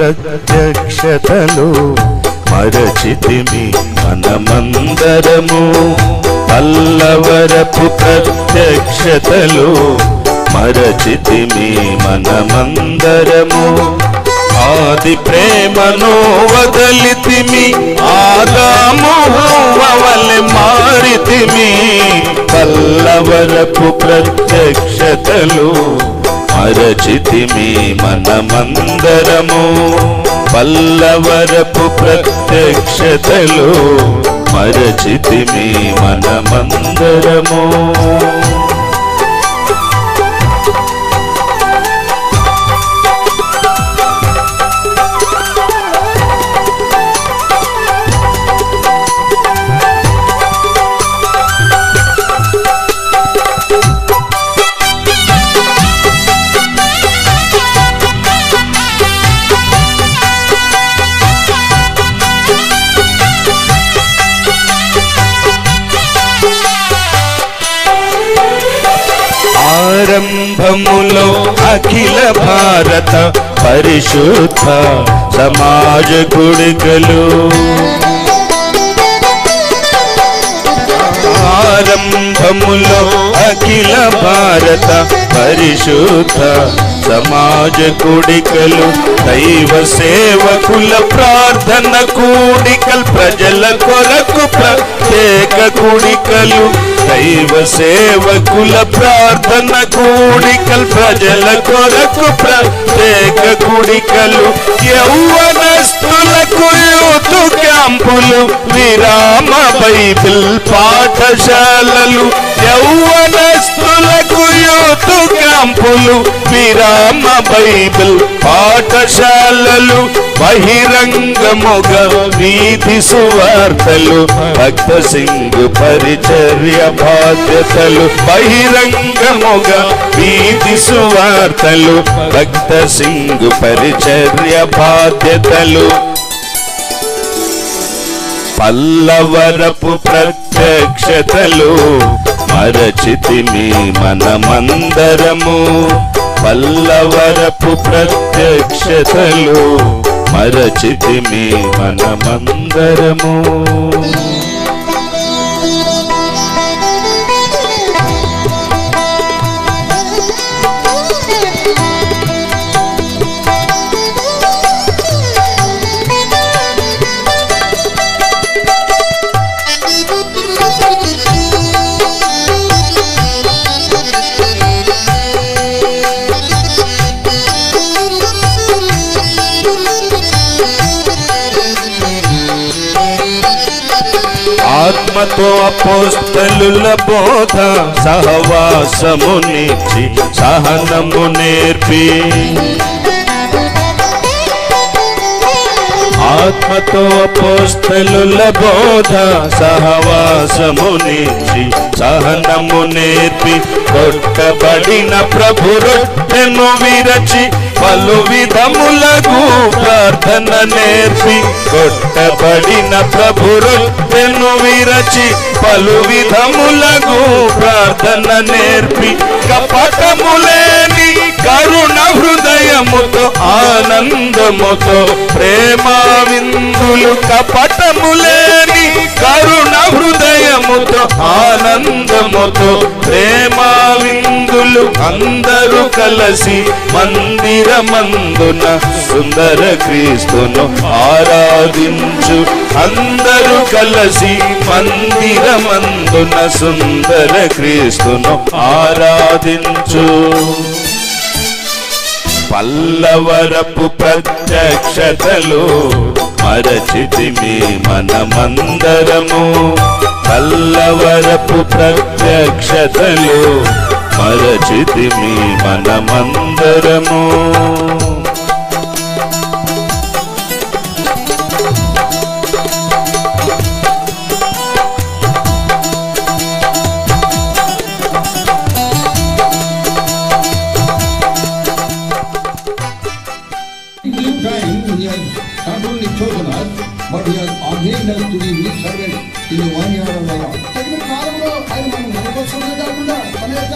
ప్రత్యక్షతను మరచితిమి మనమందరము. పల్లవరపు ప్రత్యక్షతలు మరచితిమి మనమందరము. ఆది ప్రేమను వదలితిమి ఆదామోహవలె మారితిమి. పల్లవరపు ప్రత్యక్షతలు మరచితిమి మనమందరము పల్లవరపు ప్రత్యక్షతలు. మరచితిమి మనమందరము ప్రారంభములో అఖిల భారత పరిశుద్ధ సమాజ గుడికలు ప్రారంభములో అఖిల భారత పరిశుద్ధ సమాజ కూడికలు దైవ సేవకుల ప్రార్థన కూడికలు ప్రజల కొరకు ప్రత్యేక కూడికలు దైవ సేవకుల ప్రార్థన కూడికలు ప్రజల కొరకు ప్రత్యేక కూడికలు. యౌవనస్తు క్యాంపులు విరామ బైబిల్ పాఠశాలలు యౌవనస్తులకు యూతు క్యాంపులు విరామ బైబిల్ పాఠశాలలు బహిరంగముగా వీధి సువార్తలు భక్త సింగ్ పరిచర్య బాధ్యతలు బహిరంగముగా వీధి సువార్తలు భక్త సింగ్ పరిచర్య బాధ్యతలు. పల్లవరపు ప్రత్యక్షతలు మరచితిమి మనమందరము. పల్లవరపు ప్రత్యక్షతలు మరచితిమి మనమందరము. ఆత్మతో అపోస్తలుల బోధ సహవాసము నేర్చి సహనము నేర్పి. ఆత్మతో అపోస్తలుల బోధ సహవాసము నేర్చి సహనము నేర్పి. కొట్టబడిన ప్రభు రొట్టెను విరచి పలు విధములకు ప్రార్థన నేర్పి. కొట్టబడిన ప్రభురొట్టెను విరచి పలు విధములకు ప్రార్థన నేర్పి. కపటములేని కరుణ హృదయముతో ఆనందముతో ప్రేమ విందులు. కపటములేని కరుణ హృదయముతో ఆనందముతో ప్రేమ విందులు అందరూ కలసి మందిరమందున సుందర క్రీస్తును ఆరాధించు. అందరూ కలసి మందిరమందున సుందర క్రీస్తును ఆరాధించు. పల్లవరపు ప్రత్యక్షతలు మరచితిమి మనమందరము. పల్లవరపు ప్రత్యక్షతలు మరచితిమి మనమందరము due time, he has not only chosen us, but he has ordained us to be his servants in the one year of the Lord. తగిన కాలంలో ఆయన మనం మన కోసమే కాకుండా మన యొక్క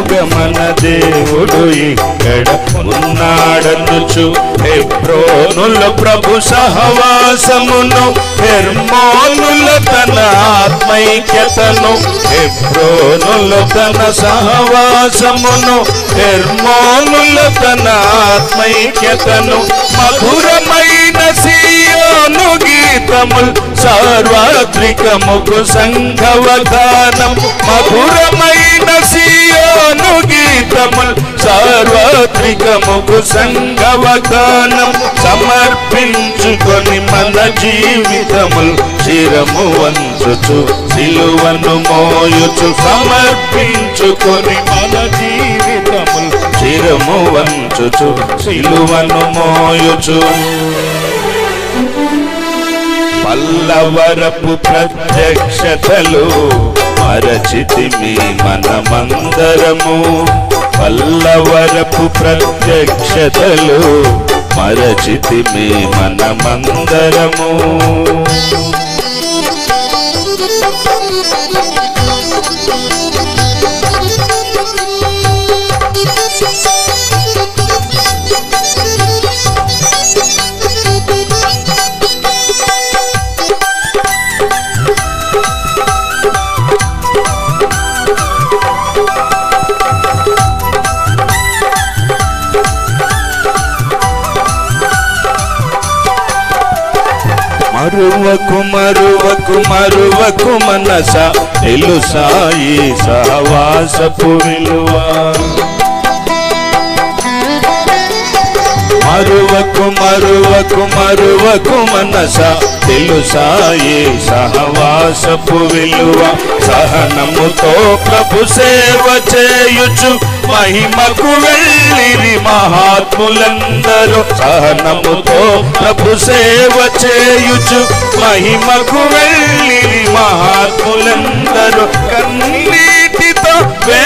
గమన మన దేవుడు ఇక్కడ ఉన్నాడనుచు. హెబ్రోనుల ప్రభు సహవాసమును హెర్మోనుల తన ఆత్మైక్యతను. హెబ్రోనుల తన సహవాసమును హెర్మోనుల తన ఆత్మైక్యతను. మధురమై సియోను గీతముల్ సార్వత్రికముకు సంఘవగానం మధురమైన సీయోను గీతముల్ సార్వత్రికముకు సంఘవగానం సమర్పించుకొని మన జీవితముల్ శిరము వంచుచు సిలువను మోయుచు సమర్పించుకొని మన జీవితముల్ శిరము వంచుచు సిలువను మోయుచు. పల్లవరపు ప్రత్యక్షతలు మరచితిమి మనమందరము. పల్లవరపు ప్రత్యక్షతలు మరచితిమి మనమందరము. మరువకు మరువకు మరువకు మనస తెలుసాయి సహవాసపు విలువ. మరువకు మరువకు మరువకు మనస తెలుసాయే సహవాసపు విలువ? సహనముతో ప్రభు సేవ చేయుచు మహిమకు వెళ్ళిరి మహాత్ములందరూ. సహనముతో ప్రభు సేవ చేయుచు మహిమకు వెళ్ళిరి మహాత్ములందరూ. కన్నీటితో వే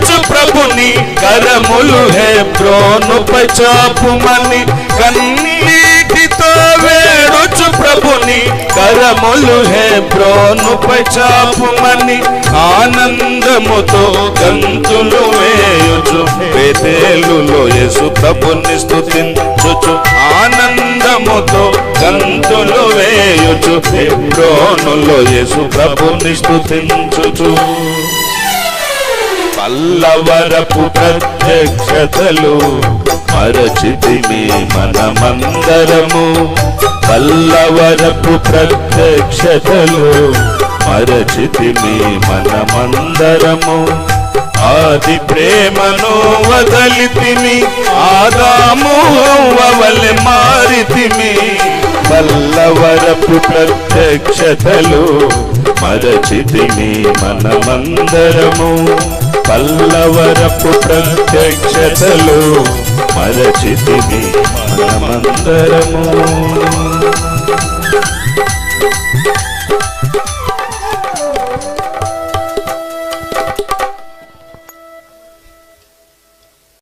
వేడుచు ప్రభుని కరములు హే బ్రోనుపై చాపుమని కన్నీటితో వేడుచు ప్రభుని కరములు హే బ్రోనుపై చాపుమని ఆనందముతో గంతులు వేయుచు పేదేలులో యేసు ప్రభుని స్థుతించుచు ఆనందముతో గంతులు వేయుచు బ్రోనులో యేసు ప్రభుని స్థుతించుచు అల్లవరపు ప్రత్యక్షతలు మరచితిమి మనమందరము. పల్లవరపు ప్రత్యక్షతలు మరచితిమి మనమందరము. ఆది ప్రేమను వదలితిమి ఆదాము వలె మారితిమి పల్లవరపు ప్రత్యక్షతలు మరచితిమి మనమందరము. పల్లవరపు ప్రత్యక్షతలు మరచితి మనమందరము.